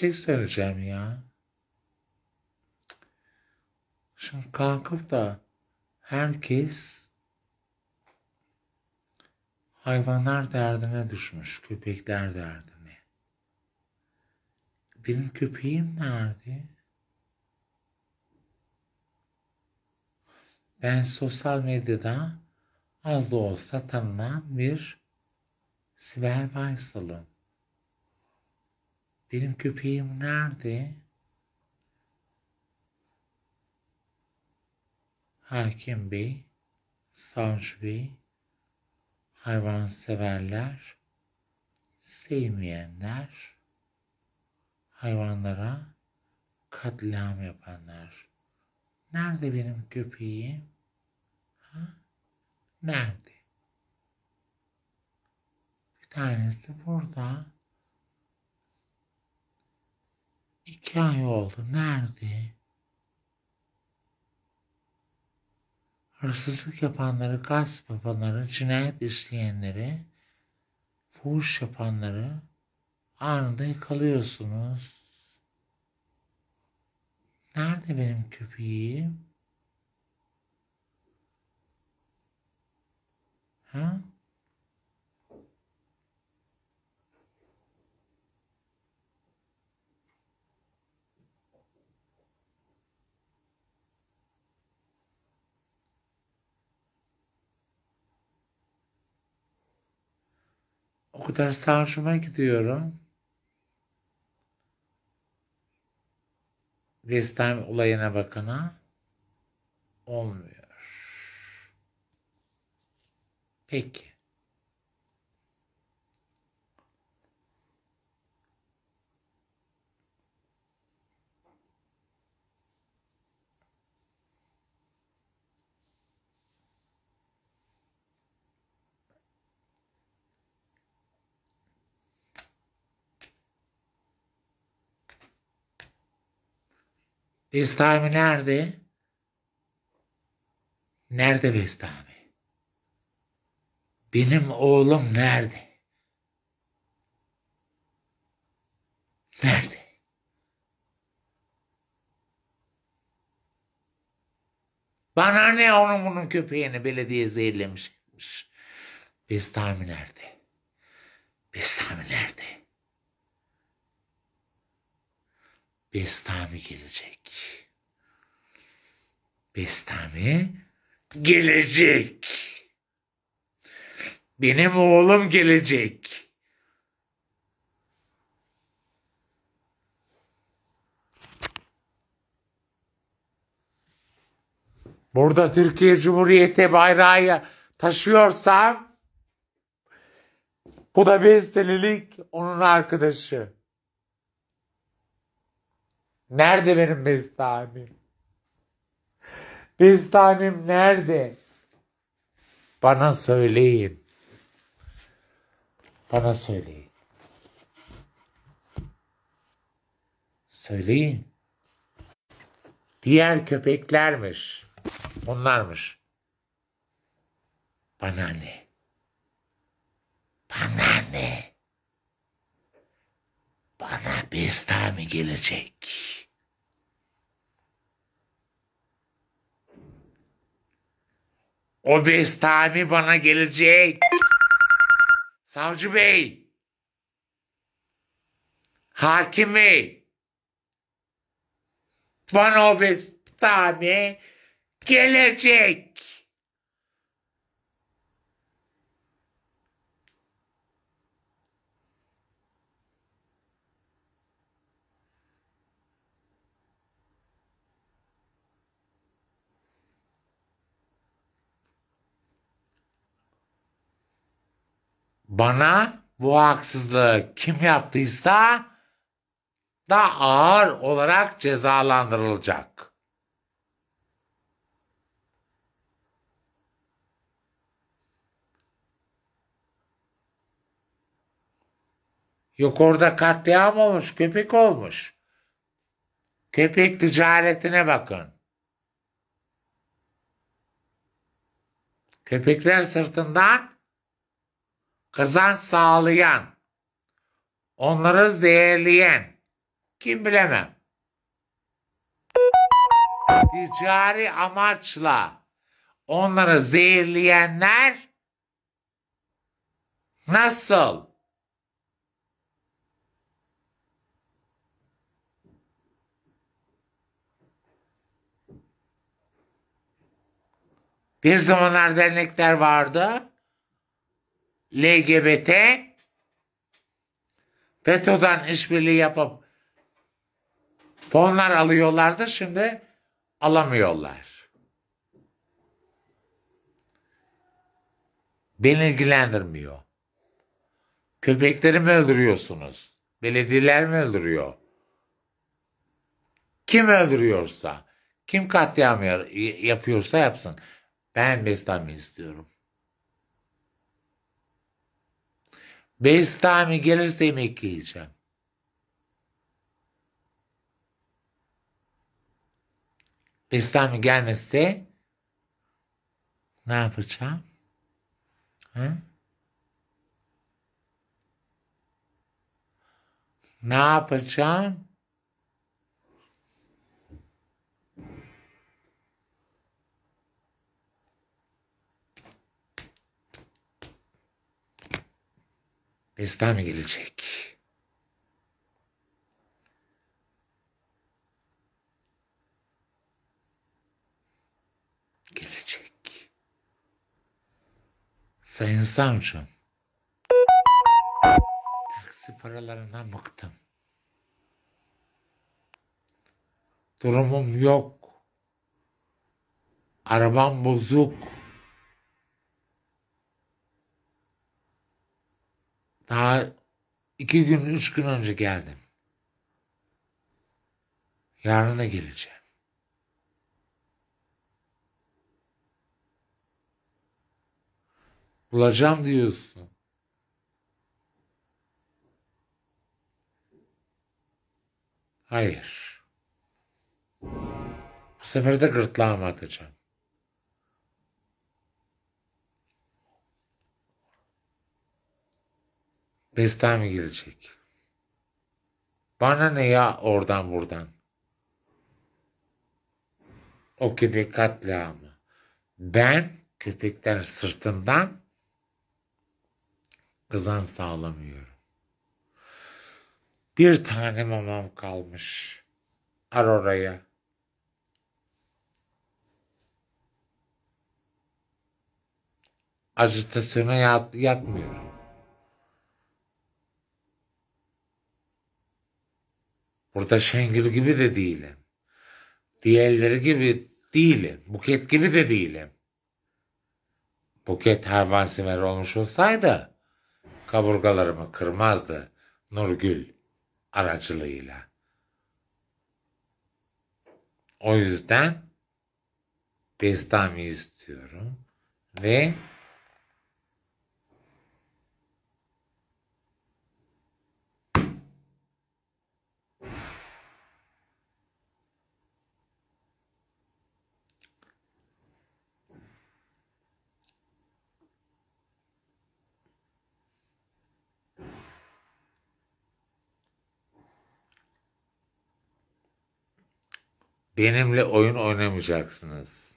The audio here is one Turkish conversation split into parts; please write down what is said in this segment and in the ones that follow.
şey söyleyeceğim ya. Şimdi kalkıp da herkes hayvanlar derdine düşmüş, köpekler derdine. Benim köpeğim nerede? Ben sosyal medyada az da olsa tanınan bir Sibel Baysal'ım. Benim köpeğim nerede? Hakim Bey, Savcı Bey, hayvanseverler, sevmeyenler, hayvanlara katliam yapanlar. Nerede benim köpeğim? Ha? Nerede? Bir tanesi burada. İki ay oldu. Nerede? Hırsızlık yapanları, gasp yapanları, cinayet işleyenleri, fuhuş yapanları anında yakalıyorsunuz. Nerede benim köpeğim? Ha? O kadar sarşıma gidiyorum. West olayına bakana olmuyor. Peki. Bestami nerede? Nerede Bestami? Benim oğlum nerede? Nerede? Bana ne onun bunun köpeğini belediye zehirlemiş. Bestami nerede? Bestami nerede? Bestami gelecek. Bestami gelecek. Benim oğlum gelecek. Burada Türkiye Cumhuriyeti bayrağı taşıyorsam bu da bestelilik onun arkadaşı. Nerede benim bestamim? Bestamim nerede? Bana söyleyin. Bana söyleyin. Söyleyin. Diğer köpeklermiş. Onlarmış. Bana ne? Bana ne? Bana bestami gelecek. O bestami bana gelecek. Savcı Bey. Hakim Bey. Bana o bestami gelecek. Bana bu haksızlığı kim yaptıysa da ağır olarak cezalandırılacak. Yok orada katliam olmuş, köpek olmuş. Köpek ticaretine bakın. Köpekler sırtından kazanç sağlayan, onları değerleyen, Kim bilemem. Ticari amaçla onları zehirleyenler nasıl? Bir zamanlar dernekler vardı. LGBT FETÖ'den işbirliği yapıp fonlar alıyorlardı. Şimdi alamıyorlar. Beni ilgilendirmiyor. Köpekleri mi öldürüyorsunuz? Belediyeler mi öldürüyor? Kim öldürüyorsa, kim katliam ya- yapıyorsa yapsın. Ben Bestami istiyorum. Bestami gelirse yemek yiyeceğim. Bestami gelmezse ne yapacağım? Hı? Ne yapacağım? Bestami gelecek. Gelecek. Sayın savcım. Taksi paralarından bıktım. Durumum yok. Arabam bozuk. Daha iki gün, üç gün önce geldim. Yarın da geleceğim. Bulacağım diyorsun. Hayır. Bu sefer de gırtlağıma atacağım. Bestami gelecek. Bana ne ya oradan buradan. O köpek katliamı. Ben köpekler sırtından kızan sağlamıyorum. Bir tane mamam kalmış. Ar oraya. Ajitasyona yat, yatmıyorum. Burada Şengül gibi de değilim. Diğerleri gibi değilim. Buket gibi de değilim. Buket hayvansever olmuş olsaydı kaburgalarımı kırmazdı Nurgül aracılığıyla. O yüzden Bestami istiyorum ve benimle oyun oynamayacaksınız.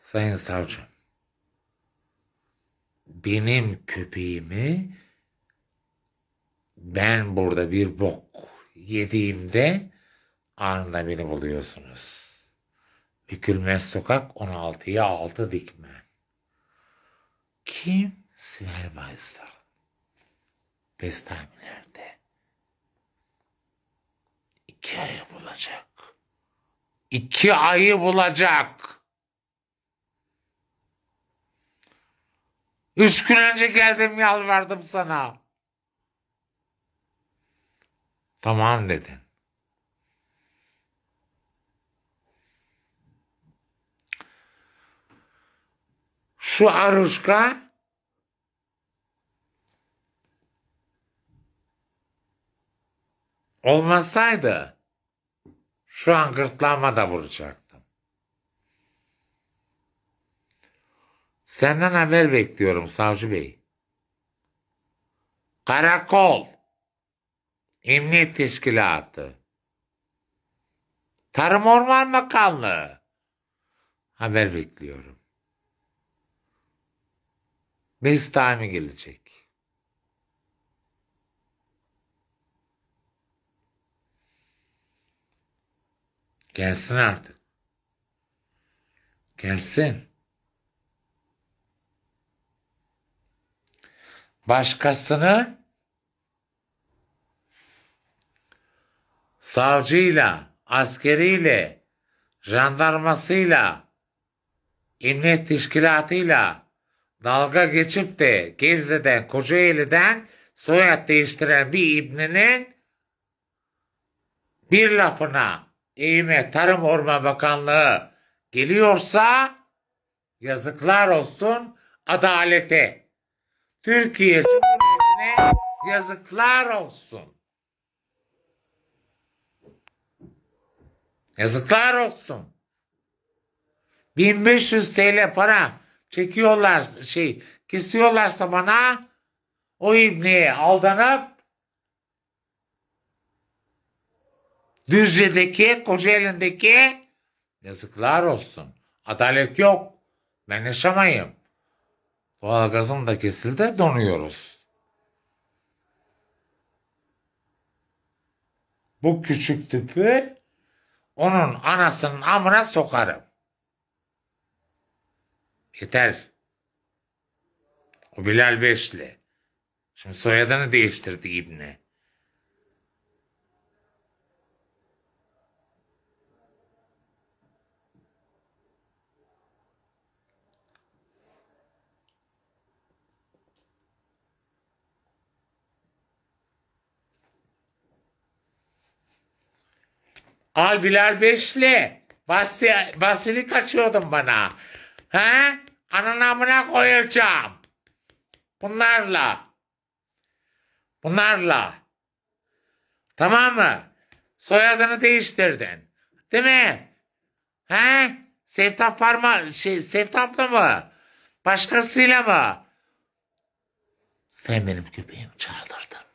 Sayın savcım, benim köpeğimi ben burada bir bok yediğimde anında beni buluyorsunuz. Bükülmez sokak 16'ya 6 dikmen. Kim? Sibel Baysal. Bestami nerede? İki ayı bulacak. İki ayı bulacak. Üç gün önce geldim yalvardım sana. Tamam dedin. Şu Aruşka olmasaydı şu an gırtlağıma da vuracaktım. Senden haber bekliyorum savcı bey. Karakol. Emniyet Teşkilatı. Tarım Orman Bakanlığı. Haber bekliyorum. Mesut gelecek? Gelsin artık. Gelsin. Başkasını savcıyla, askeriyle, jandarmasıyla, emniyet teşkilatıyla dalga geçip de Gebze'den, Kocaeli'den soyad değiştiren bir ibnenin bir lafına eğime Tarım Orman Bakanlığı geliyorsa yazıklar olsun adalete. Türkiye Cumhuriyeti'ne yazıklar olsun. Yazıklar olsun. 1500 TL para çekiyorlar şey kesiyorlarsa bana o ibneye aldanıp Düzce'deki, Kocaeli'ndeki yazıklar olsun. Adalet yok. Ben yaşamayım. Doğalgazım da kesildi donuyoruz. Bu küçük tüpü onun anasının amına sokarım. Yeter. O Bilal Beşli. Şimdi soyadını değiştirdi İbni. Al Bilal Beşli. Basi, basilik açıyordun bana. He? Ananın amına koyacağım. Bunlarla. Bunlarla. Tamam mı? Soyadını değiştirdin. Değil mi? He? Sevtap Farma, şey, Sevtap'la mı? Başkasıyla mı? Sen benim köpeğimi çaldırdın.